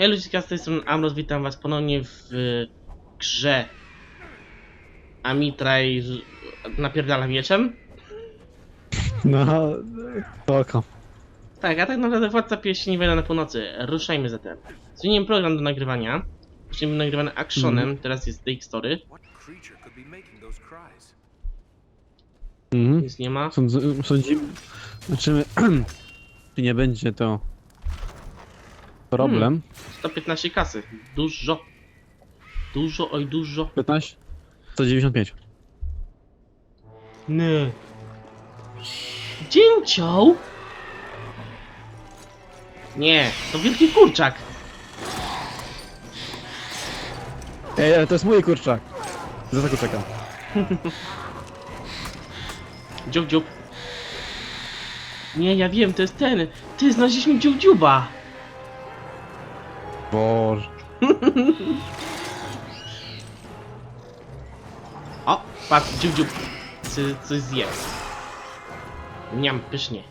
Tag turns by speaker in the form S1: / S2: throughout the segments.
S1: Hej ludziska, z tej strony Amros, witam was ponownie w y, grze Amitraj z- napierdala mieczem.
S2: No, spoko.
S1: Tak, a tak naprawdę Władca Pieśni Wojna na Północy. Ruszajmy zatem. Zmieniłem program do nagrywania. Wcześniej był nagrywany actionem, teraz jest take story.
S2: Mhm.
S1: Nic nie ma.
S2: Sądz- Sądzimy, znaczy, czy nie będzie to problem.
S1: 115 kasy. Dużo. Dużo, oj dużo.
S2: 15? 195.
S1: Nie. Dzięcioł? Nie, to wielki kurczak.
S2: Ej, ale to jest mój kurczak. Za tego czekam.
S1: Dziób, dziób. Nie, ja wiem, to jest ten. Ty, znaleźliśmy dziób dziuba.
S2: Boże.
S1: O, patrz, dziób dziób. Co, coś zje. Niam, pysznie.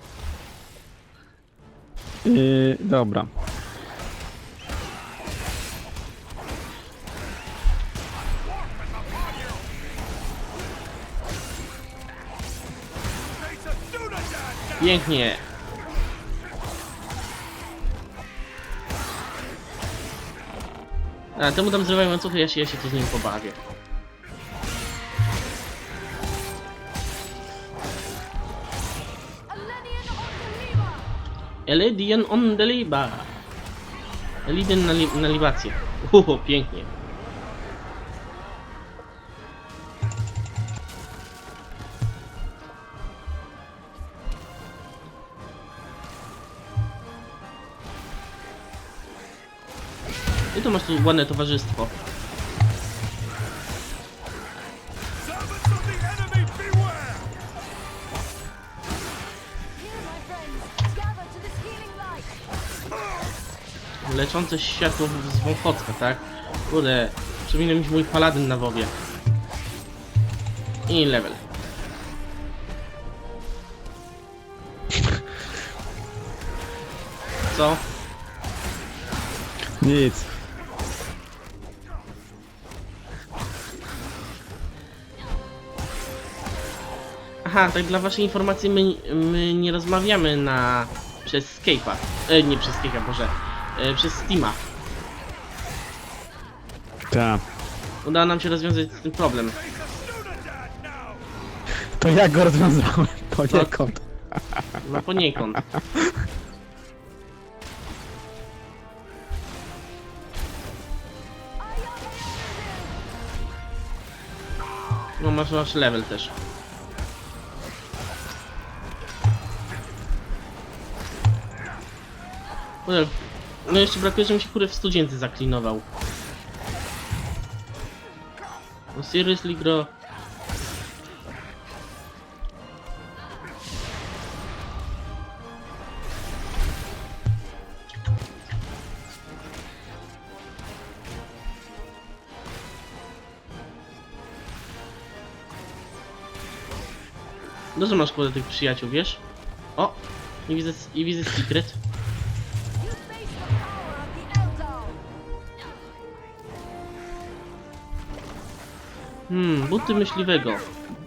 S2: Yy, dobra.
S1: Pięknie. A, temu tam zrywają łańcuchy, ja się, ja się tu z nim pobawię. Elidian on the liba. Elidian na, li na libację. Uhu, pięknie. To masz tu ładne towarzystwo. Leczące światło z wąchocka, tak? Kurde, przypomina mi się mój paladyn na WoWie. I level. Co?
S2: Nic.
S1: Aha, tak dla waszej informacji, my, my nie rozmawiamy na... przez Skype'a. E, nie przez Skype'a, Boże. E, przez Steama.
S2: Tak.
S1: Udało nam się rozwiązać ten problem.
S2: To ja go rozwiązałem. Poniekąd.
S1: No poniekąd. No masz, masz level też. No jeszcze brakuje, żebym się kurde w studienty zaklinował. No seriously gro. Dużo masz kurde tych przyjaciół, wiesz? O! I widzę, i widzę secret. Hmm, buty myśliwego.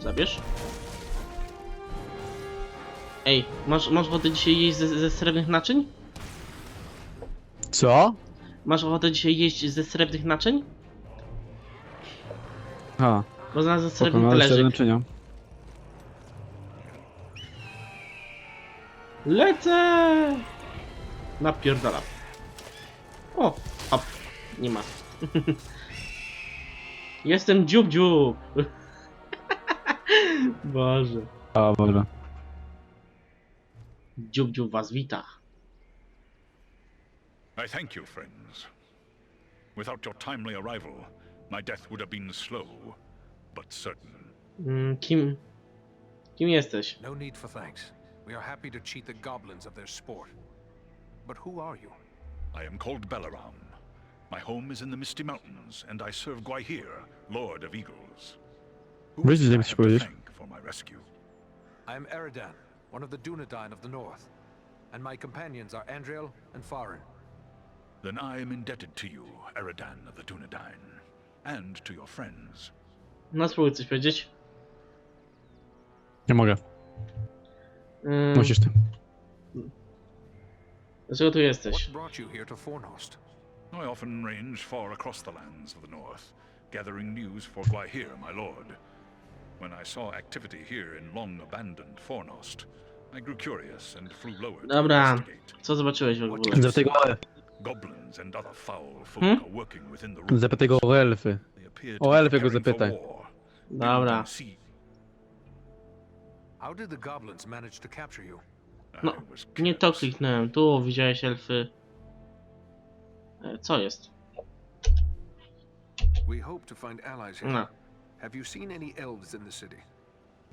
S1: Zabierz. Ej, masz, masz ochotę dzisiaj jeść ze, ze srebrnych naczyń?
S2: Co?
S1: Masz ochotę dzisiaj jeść ze srebrnych naczyń?
S2: A,
S1: Bo znalazłem srebrny
S2: ale jeszcze
S1: talerzyk.
S2: naczynia.
S1: Lecę! Napierdalam. O, hop, nie ma. Jestem dziób dziób. Boże.
S2: A, Boże.
S1: Dziób dziób was wita.
S3: I thank you, friends. Without your timely arrival, my death would have been slow, but certain.
S1: Mm, kim... Kim jesteś?
S4: No need for thanks. We are happy to cheat the goblins of their sport. But who are you?
S3: I am called Belaram. My home is in the Misty Mountains, and I serve Gwaihir, Lord of Eagles. Who
S2: Wiesz,
S3: it I have to thank for my rescue?
S4: I am Eridan, one of the Dunedain of the North. And my companions are Andriel and Farin.
S3: Then I am indebted to you, Eridan of the Dunedain, and to your friends.
S1: No spróbuj coś powiedzieć.
S2: Nie mogę.
S1: Ym,
S2: Musisz ty.
S1: Dlaczego tu jesteś?
S4: What brought you here to Fornost?
S3: I often range far across the lands of the north, gathering news for Gwaihir, my lord. When I saw activity here in long-abandoned Fornost, I grew curious and flew lower to
S1: Dobra.
S3: investigate.
S1: Co zobaczyłeś w ogóle?
S2: Zapytaj go,
S3: Goblins and other foul folk
S1: Hmm?
S3: are working within the ruins.
S2: zapytaj go o elfy.
S3: They appear
S2: O
S3: be
S2: elfy go
S3: preparing for
S2: zapytaj.
S3: war.
S1: Dobra.
S3: Building.
S4: How did the goblins manage to capture you?
S3: I
S1: No,
S3: was
S1: Nie to
S3: careless.
S1: kliknąłem. Tu widziałeś elfy. E, Co jest?
S4: We hope to find allies here.
S1: No.
S4: Have you seen any elves in the city?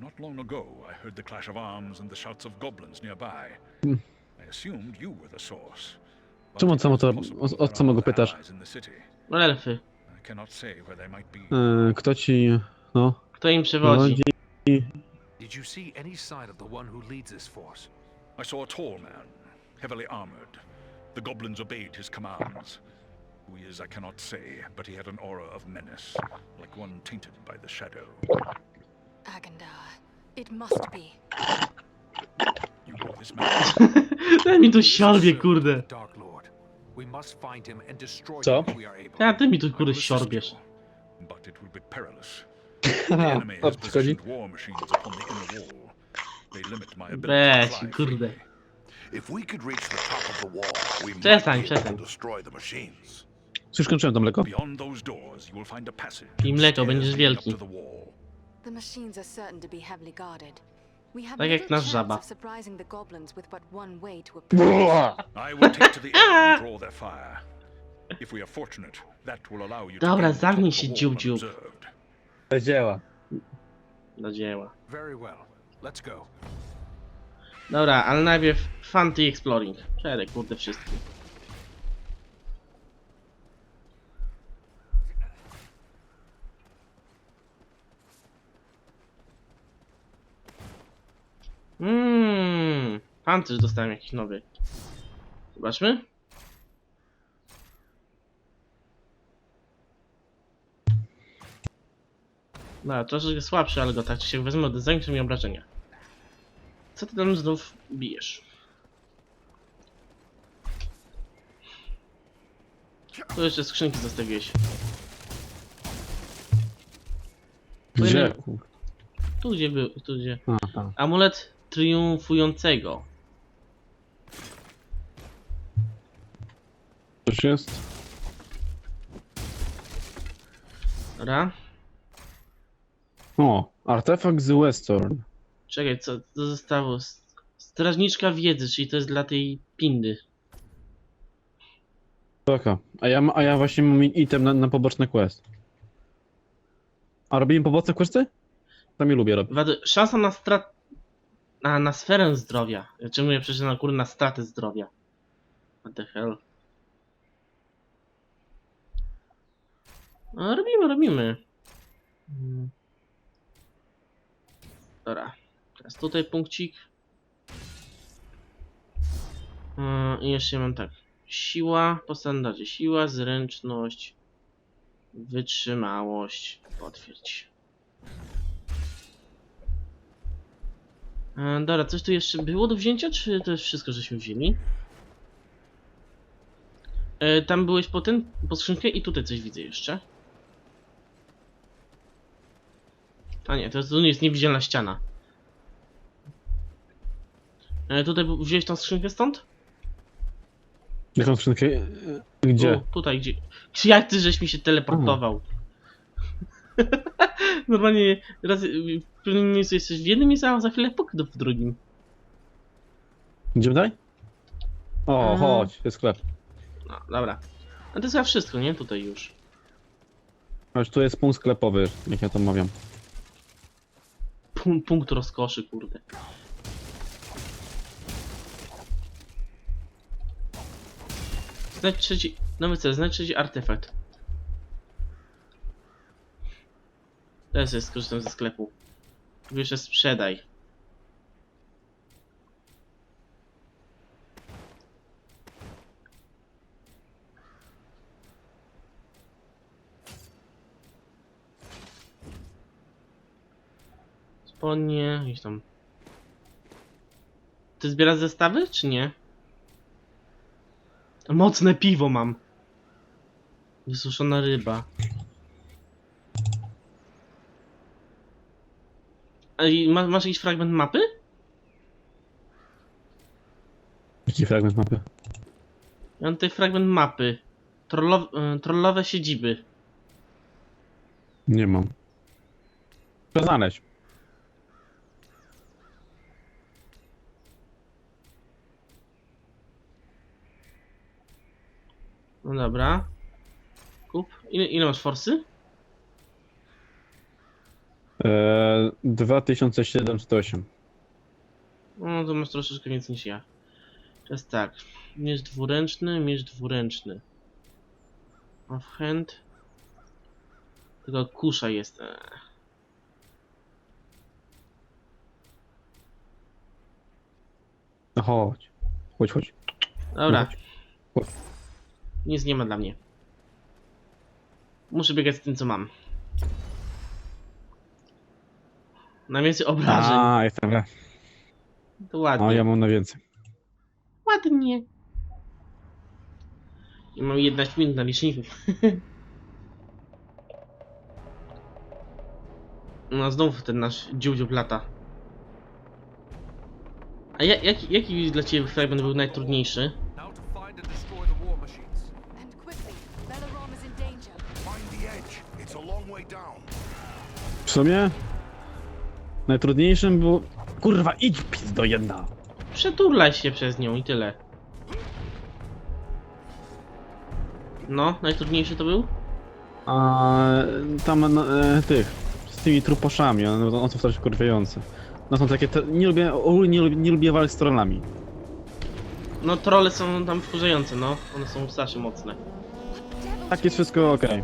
S3: Not long ago, I heard the clash of arms and the shouts of goblins nearby. I assumed you were the source. but
S2: Czemu
S3: it
S2: od samo
S3: is
S2: to-
S3: possible
S2: od-
S3: there
S2: od
S3: are
S2: samego
S3: other
S2: pytasz?
S3: allies in the city.
S1: No, Elfy.
S3: I cannot say where they might be.
S2: Yy, kto ci... No...
S1: Kto im przewodzi?
S4: Did you see any sign of the one who leads this force?
S3: I saw a tall man, heavily armored. The goblins obeyed his commands. Who he is, I cannot say, but he had an aura of menace, like one tainted by the shadow.
S5: Agandar. It must be.
S3: You know this man?
S1: Daj mi tu
S4: This is
S1: siorbie,
S4: certainly
S1: kurde.
S4: the Dark Lord. We must find him and destroy
S2: Co?
S4: him if we are able.
S1: Ja, ty mi tu kurde
S3: will assist
S1: siorbiesz.
S3: you, But it will be perilous. The enemy has
S2: co
S3: positioned war machines upon the inner wall. They limit my ability
S1: Weź,
S3: to fly
S1: kurde.
S3: freely.
S6: If we could reach the top of the wall, we might
S1: Przestań,
S6: be able
S1: przestań.
S6: to destroy the machines.
S2: Już kończyłem to mleko.
S3: Beyond those doors, you will find a passage.
S1: I mleko, będziesz
S3: leading up
S1: wielki.
S3: to the wall.
S5: The machines are certain to be heavily guarded. We have
S1: Tak jak
S5: little
S1: nasz
S5: chance
S1: żaba.
S5: of surprising the goblins with but one way to approach.
S3: I will take to the air and draw their fire. If we are fortunate, that will allow you to
S1: Dobra,
S3: gain the top
S1: zamknij
S3: of the
S1: się,
S3: wall
S1: dziób-dziób.
S3: unobserved.
S2: To działa.
S1: Do dzieła.
S4: Very well. Let's go.
S1: Dobra, ale najpierw Fanty Exploring. Przejdę kurde wszystkim. Mmm, pancerz dostałem jakiś nowy. Zobaczmy. No, troszeczkę słabszy, ale go tak czy siak wezmę, do zwiększy mi obrażenia. Co ty tam znów bijesz? Tu jeszcze skrzynki zostawiłeś.
S2: Gdzie?
S1: Tu gdzie był, tu gdzie.
S2: A, tam.
S1: Amulet triumfującego.
S2: Coś jest?
S1: Dobra.
S2: O, artefakt z Western.
S1: Czekaj, co to zostało? Strażniczka wiedzy, czyli to jest dla tej pindy.
S2: Taka. A ja, ma- a ja właśnie mam item na, na poboczny quest. A robimy poboczne questy? Tam je lubię robić.
S1: Wady, szansa na strat... Na, na sferę zdrowia. Czemu ja przecież na górę na stratę zdrowia? What the hell? No, robimy, robimy. Mm. Dobra. Teraz tutaj punkcik. Yy, I jeszcze mam tak. Siła po standardzie. Siła, zręczność, wytrzymałość. Potwierdź. E, dobra, coś tu jeszcze było do wzięcia, czy to jest wszystko, żeśmy wzięli? E, tam byłeś po ten, po skrzynkę i tutaj coś widzę jeszcze. A nie, to jest, tu jest niewidzialna ściana. E, tutaj wziąłeś tą skrzynkę stąd?
S2: Jaką skrzynkę? E, Gdzie?
S1: Tu, tutaj, gdzie? Czy jak ty żeś mi się teleportował? Normalnie raz y, w pewnym miejscu jesteś w jednym miejscu, a za chwilę puk w drugim.
S2: Idziemy dalej? O,
S1: Mm.
S2: chodź, jest sklep.
S1: No, dobra. A to jest chyba wszystko, nie? Tutaj już.
S2: Chodź, tu jest punkt sklepowy, jak ja to mawiam.
S1: Punkt rozkoszy, kurde. Znajdź trzeci... Nowy cel, znajdź trzeci artefakt. Teraz jest skorzystam ze sklepu. Jeszcze sprzedaj. Spodnie, jakieś tam. Ty zbierasz zestawy, czy nie? Mocne piwo mam. Wysuszona ryba. A i ma, masz jakiś fragment mapy?
S2: Jaki fragment mapy?
S1: Ja mam tutaj fragment mapy. E, trollowe siedziby.
S2: Nie mam. Trzeba znaleźć.
S1: No dobra. Kup. Ile, ile masz forsy?
S2: Eee, 2708.
S1: No to masz troszeczkę więcej niż ja. Teraz tak. Miecz dwuręczny, miecz dwuręczny. Offhand. Tylko kusza jest. Eee.
S2: No chodź. Chodź, chodź.
S1: Dobra.
S2: Chodź. Chodź.
S1: Nic nie ma dla mnie. Muszę biegać z tym co mam. Na więcej obrażeń.
S2: A, jestem. le-
S1: To ładnie.
S2: No, ja mam na więcej.
S1: Ładnie. I mam 11 minut na liczniku. No znów ten nasz dziudziub lata. A ja, jaki, jaki dla ciebie fragment był najtrudniejszy?
S2: W sumie najtrudniejszym było... Kurwa, idź pizdo jedna.
S1: Przeturlaj się przez nią i tyle. No, najtrudniejszy to był?
S2: A tam no, e, tych, z tymi truposzami, one, one są strasznie kurwiające. No są takie, te, nie lubię, ogólnie nie lubię, nie lubię walk z trollami.
S1: No, trolle są tam wkurzające, no. One są strasznie mocne.
S2: Tak jest wszystko okej.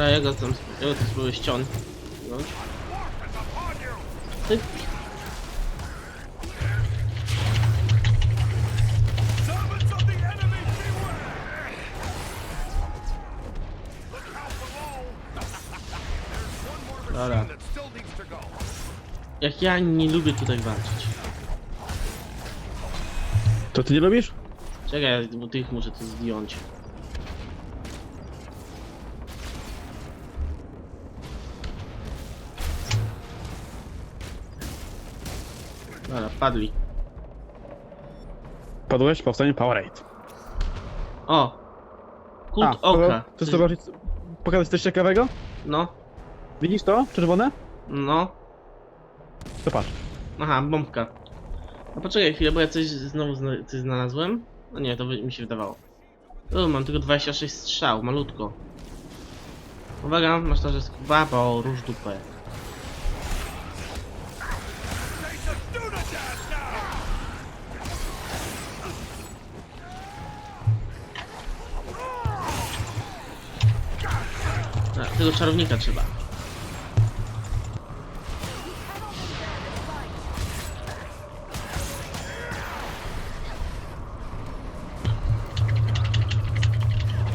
S1: Dobra, ja go tam, ja go tam spróbuję ściąć. ściągnąć. Ty. Dobra.
S4: To.
S1: Jak ja nie lubię tutaj walczyć.
S2: To ty nie lubisz?
S1: Czekaj, bo tych muszę to zdjąć. Dobra, padli.
S2: Padłeś? Powstanie Powerade.
S1: O! Kult
S2: A,
S1: oka.
S2: Chcesz
S1: Coś-
S2: zobaczyć, pokazać coś ciekawego?
S1: No,
S2: Widzisz to? Czerwone?
S1: no.
S2: To patrz.
S1: Aha, bombka. A poczekaj chwilę, bo ja coś znowu zna coś znalazłem. No nie, to wy- mi się wydawało. O, mam tylko 26 strzał, malutko. Uwaga, masz to, że babo, róż dupę. Tego czarownika trzeba.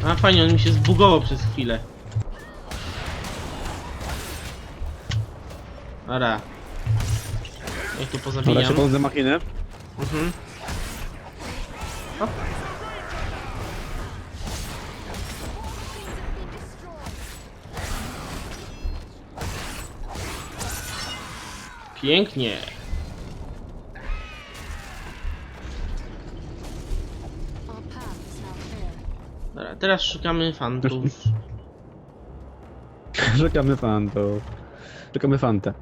S1: A fajnie, on mi się zbugował przez chwilę. Dobra. Jak
S2: Dobra,
S1: pozabijam.
S2: się pozdę machiny.
S1: Mhm. Pięknie. Dobra, teraz szukamy fantów.
S2: Czekamy fantów. Czekamy fantę.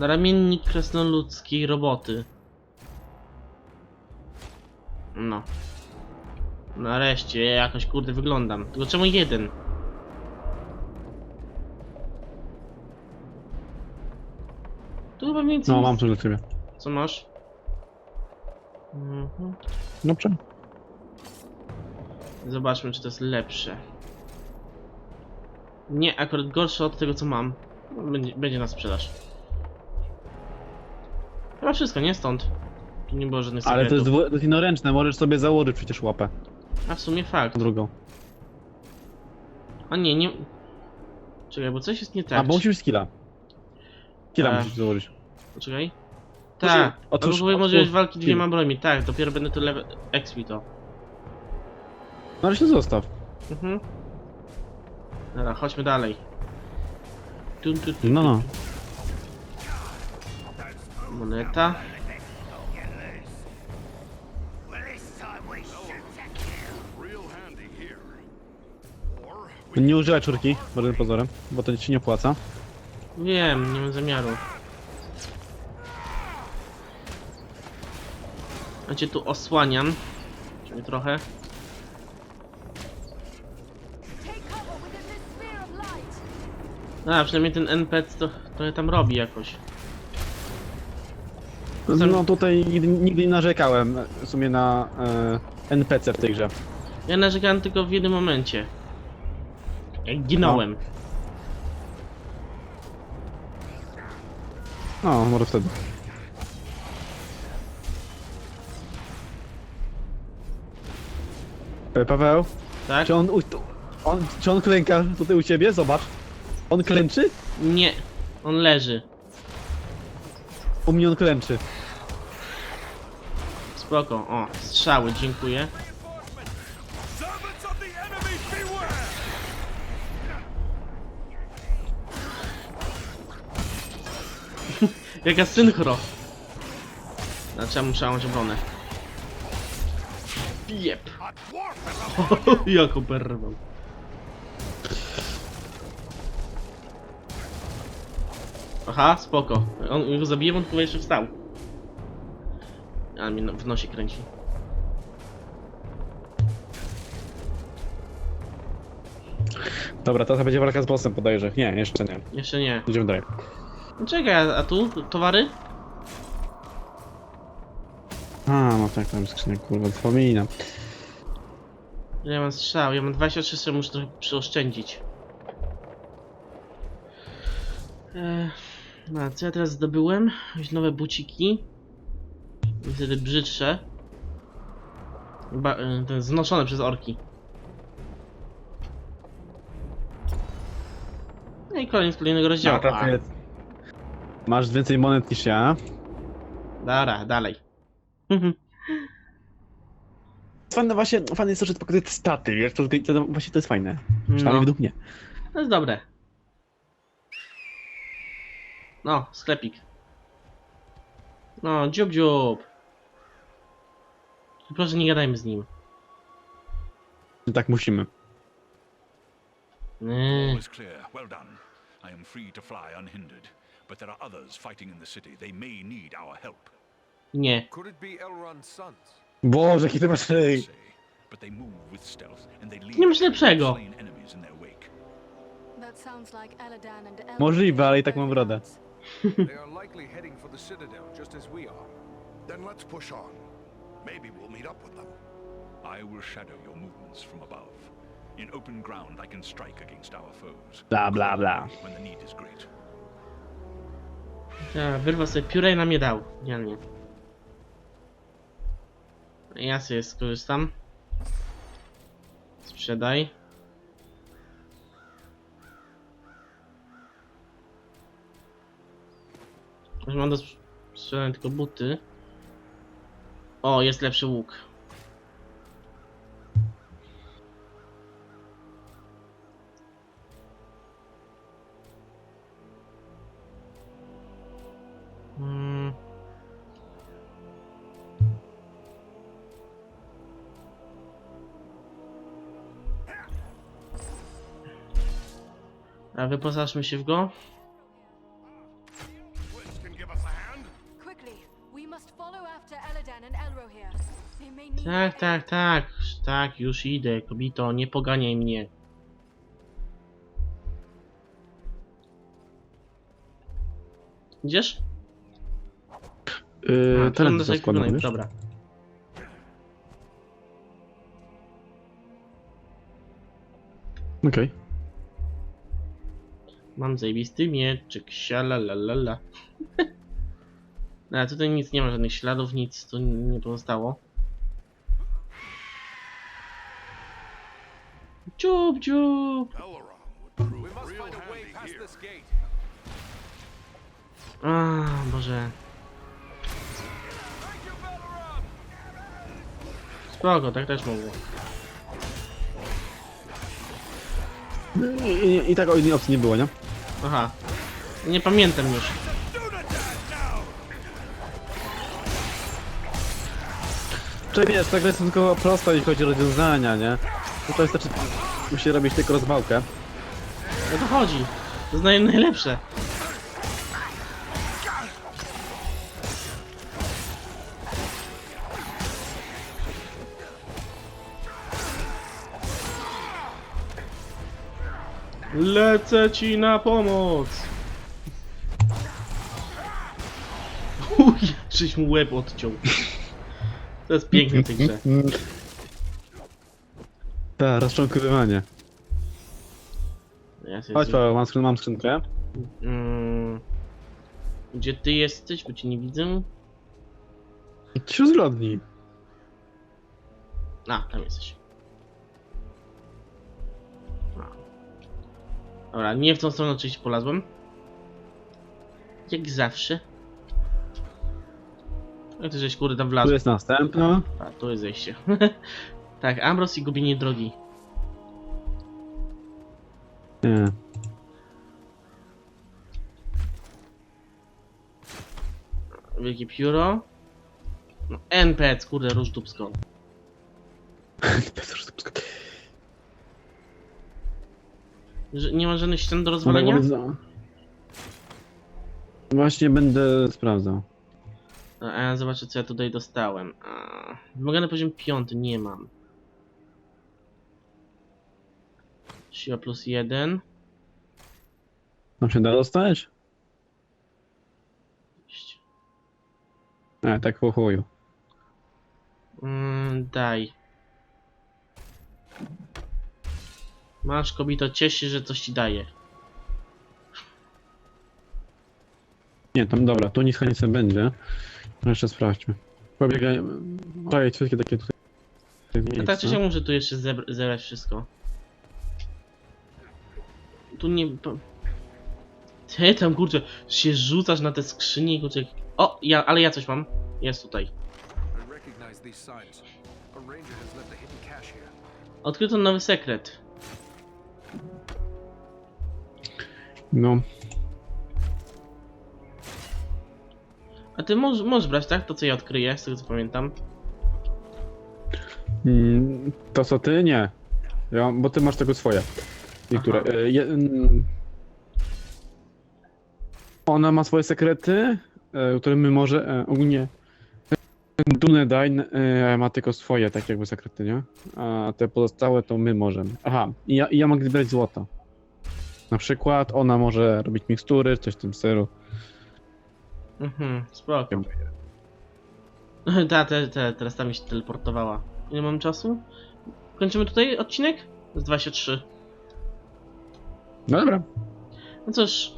S1: Ramiennik krasnoludzkiej roboty. No. Nareszcie, ja jakoś kurde wyglądam. Tylko czemu jeden? Więcej.
S2: No,
S1: nic.
S2: mam coś dla ciebie.
S1: Co masz? Mhm.
S2: Dobrze.
S1: Zobaczmy, czy to jest lepsze. Nie, akurat gorsze od tego, co mam. Będzie, będzie na sprzedaż. Chyba wszystko, nie? Stąd. Tu nie było żadnych
S2: Ale to jest,
S1: sekretów.
S2: dwu- to jest jednoręczne, możesz sobie założyć przecież łapę.
S1: A w sumie fakt.
S2: Drugą.
S1: A nie, nie... Czekaj, bo coś jest nie tak.
S2: A, bo musisz skilla. Skilla
S1: E.
S2: musisz założyć.
S1: Poczekaj. Tak,
S2: Otóż-
S1: odblokowuje możliwość
S2: otwórz
S1: walki dwiema brońmi. Tak, dopiero będę tu level... XP to.
S2: No ale się zostaw.
S1: Mhm. Dobra, chodźmy dalej. Tun, tun, tun,
S2: No, no.
S1: Moneta.
S2: Nie używaj czurki, żadnym pozorem, bo to ci nie opłaca.
S1: Wiem, nie mam zamiaru. Ja cię tu osłaniam. Czyli trochę. A, przynajmniej ten NPC to trochę tam robi jakoś.
S2: No tutaj nigdy, nigdy nie narzekałem w sumie na e, NPC w tej grze.
S1: Ja narzekałem tylko w jednym momencie. Jak ginąłem.
S2: No, może wtedy. E, Paweł,
S1: Tak?
S2: czy on, u, on, czy on klęka tutaj u ciebie? Zobacz. On klęczy?
S1: Nie. On leży.
S2: U mnie on klęczy.
S1: Spoko. O, strzały, dziękuję. Jaka synchro. Znaczy, ja muszę mieć obronę. Jep. Jak oberwał. Aha, spoko. On go zabije, on chyba jeszcze wstał. A mnie no- w nosie kręci.
S2: Dobra, teraz będzie walka z bossem podajże. Nie, jeszcze nie.
S1: Jeszcze nie.
S2: Idziemy dalej.
S1: Czekaj, a, a tu? Towary?
S2: A, no tak, tam skrzynia, kurwa, wspominam.
S1: Ja mam strzał, ja mam 23 strzały, muszę trochę przyoszczędzić. Eee, no, a co ja teraz zdobyłem? Jakieś nowe buciki. Wtedy brzydsze. Ba e, ten znoszone przez orki. No i koniec kolejnego rozdziału.
S2: Jest. Masz więcej monet niż ja.
S1: Dobra, dalej. Mhm.
S2: Fajne właśnie, fajne jest to, że to pokazuje te staty, wiesz, to, to, to właśnie to jest fajne. Przynajmniej
S1: No,
S2: według mnie.
S1: to jest dobre. No, sklepik. No, dziób dziób. Proszę nie gadajmy z nim.
S2: Tak musimy.
S1: Nie.
S3: All is clear. Well done. I am free to fly unhindered. But there are others fighting in the city. They may need our help.
S1: Nie.
S2: Boże, jaki ty masz
S3: leave
S1: Nie masz lepszego.
S2: Możliwe, ale i tak mam brodę.
S5: close.
S4: They are likely heading for the Citadel, just as we are.
S6: Then let's push on. Maybe we'll meet up with them.
S3: I will shadow your movements from above. In open ground, I can strike against our foes.
S2: Bla, bla, bla.
S3: When the need is great.
S1: Ja, wyrwał sobie pióra i na mnie dał. Genialnie. Ja sobie skorzystam. Sprzedaj. Mam do sprz- sprzedania tylko buty. O, jest lepszy łuk.
S5: Elrohir. They may need
S1: Tak, tak, tak. Tak, już idę, kobito, nie poganiaj mnie. Idziesz?
S2: Yy,
S1: A,
S2: wiesz?
S1: Dobra.
S2: Okej.
S1: Mam zajebisty mieczyk, sialalalala. Ale tutaj nic nie ma, żadnych śladów, nic tu nie pozostało.
S4: This gate.
S1: A, Boże. Spoko, tak też mogło.
S2: I, i, I tak o innej opcji nie było, nie?
S1: Aha. Nie pamiętam już.
S2: Czyli wiesz, tak jest tylko prosta, jeśli chodzi o rozwiązania, nie? Tutaj wystarczy, musi robić tylko rozwałkę.
S1: O to chodzi. Znaję najlepsze. Lecę ci na pomoc! Uj, czyś mu łeb odciął. To jest piękne w tej grze.
S2: Tak, rozczłonkowywanie.
S1: Ja
S2: Chodź Paweł, mam, skrzyn mam skrzynkę.
S1: Mm. Gdzie ty jesteś, bo cię nie widzę?
S2: Ci uzgodnij.
S1: A, tam jesteś. Dobra, nie w tą stronę oczywiście polazłem. Jak zawsze. No ty żeś kurde tam
S2: Tu
S1: wlazł.
S2: jest następna.
S1: A, tu jest zejście. tak, Ambros i gubienie drogi.
S2: Nie.
S1: Wielkie pióro. No, NPC, kurde, róż dupsko. Że nie ma żadnych ścian do rozwalenia?
S2: Mogę- Właśnie będę sprawdzał.
S1: No, A ja zobaczę co ja tutaj dostałem. A, Wymagany poziom piąty nie mam. Siła plus jeden.
S2: Tam się da dostać? Nie, tak po chuju.
S1: Mm, daj. Masz kobito, cieszy się, że coś ci daje.
S2: Nie, tam dobra, tu nic nic nie będzie. No Jeszcze sprawdźmy. Pobiegaj, daję wszystkie takie tutaj.
S1: Ja tak czy siak muszę tu jeszcze zebr- zebrać wszystko. Tu nie... po- Ty tam kurczę, się rzucasz na te skrzynie kurczę. jak- O, ja, ale ja coś mam. Jest tutaj.
S4: I recognize these signs. A ranger has left a hidden cache here.
S1: Odkryto nowy sekret.
S2: No,
S1: A ty możesz, możesz brać, tak? To co ja odkryję, z tego co pamiętam.
S2: Mm, To co ty? Nie. Ja, bo ty masz tego swoje. Niektóre.
S1: Aha.
S2: E, je, mm, ona ma swoje sekrety, e, które my może e, ogólnie. Dunedain e, ma tylko swoje, tak jakby sekrety, nie? A te pozostałe to my możemy. Aha, i ja, i ja mogę zbierać złoto. Na przykład ona może robić mikstury, coś w tym stylu.
S1: Mhm, spoko. Ta, te, te, teraz ta mi się teleportowała. Ile mam czasu? Kończymy tutaj odcinek? Z 23.
S2: No dobra.
S1: No cóż,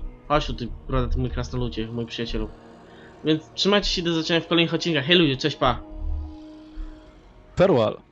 S1: ty, prawda, ty mój krasnoludzie, mój przyjacielu. Więc trzymajcie się do zobaczenia w kolejnych odcinkach. Hej ludzie, cześć, pa!
S2: Farewell.